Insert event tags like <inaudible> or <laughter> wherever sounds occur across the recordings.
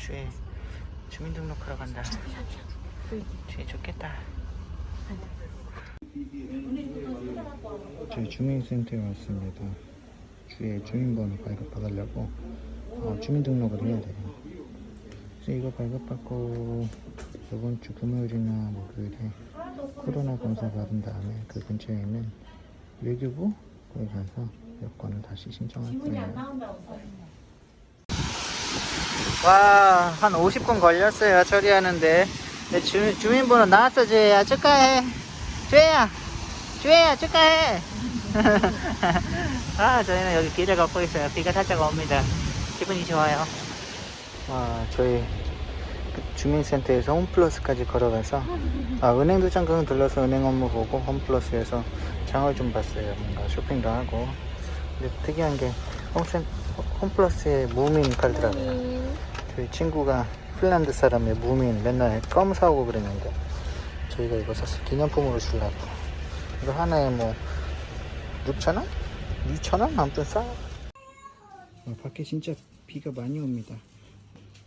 주에 주민등록하러 간다. 주에 좋겠다. 저희 주민센터에 왔습니다. 주에 주민번호 발급받으려고 어, 주민등록을 해야 돼요. 그래서 이거 발급받고 이번 주 금요일이나 목요일에 코로나 검사 받은 다음에 그 근처에 있는 외교부 거기 가서 여권을 다시 신청할 거예요. 와, 한 50분 걸렸어요. 처리하는데. 내 주, 주민번호 나왔어, 주혜야. 축하해. 주혜야. 주혜야, 축하해. <laughs> 아, 저희는 여기 길을 걷고 있어요. 비가 살짝 옵니다. 기분이 좋아요. 와, 저희 그 주민센터에서 홈플러스까지 걸어가서 아, 은행도 잠깐 들러서 은행 업무 보고 홈플러스에서 장을 좀 봤어요. 뭔가 쇼핑도 하고. 근데 특이한 게 홈센, 홈플러스에 무민 팔더라고요. 저희 친구가 핀란드 사람의 무민 맨날 껌 사오고 그랬는데 저희가 이거 샀어요. 기념품으로 주려고. 이거 하나에 뭐 6,000원? 2,000원? 아무튼 싸. 어, 밖에 진짜 비가 많이 옵니다.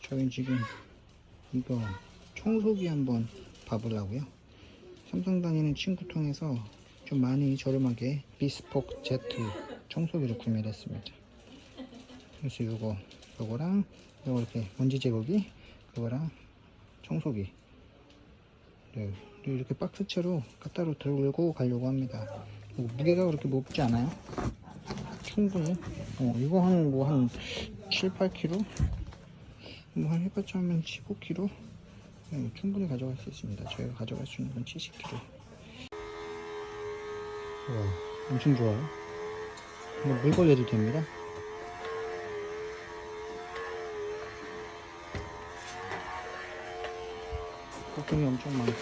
저희 지금 이거 청소기 한번 봐보려고요. 삼성 다니는 친구 통해서 좀 많이 저렴하게 비스폭 Z 청소기를 구매를 했습니다. 그래서 요거 요거랑 요거 이렇게 먼지 제거기 요거랑 청소기 네, 이렇게 박스채로 갖다로 들고 가려고 합니다. 뭐 무게가 그렇게 무겁지 않아요. 충분히 어, 이거 한 뭐 한 7, 8kg 뭐 한 해봤자 하면 15kg 네, 충분히 가져갈 수 있습니다. 저희가 가져갈 수 있는 건 70kg 와 엄청 좋아요. 이거 물 걸려도 됩니다. 거품이 엄청 많고.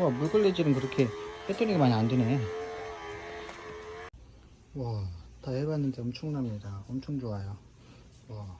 와 물걸레질은 그렇게 배터리가 많이 안 드네. 와 다 해봤는데 엄청납니다. 엄청 좋아요. 와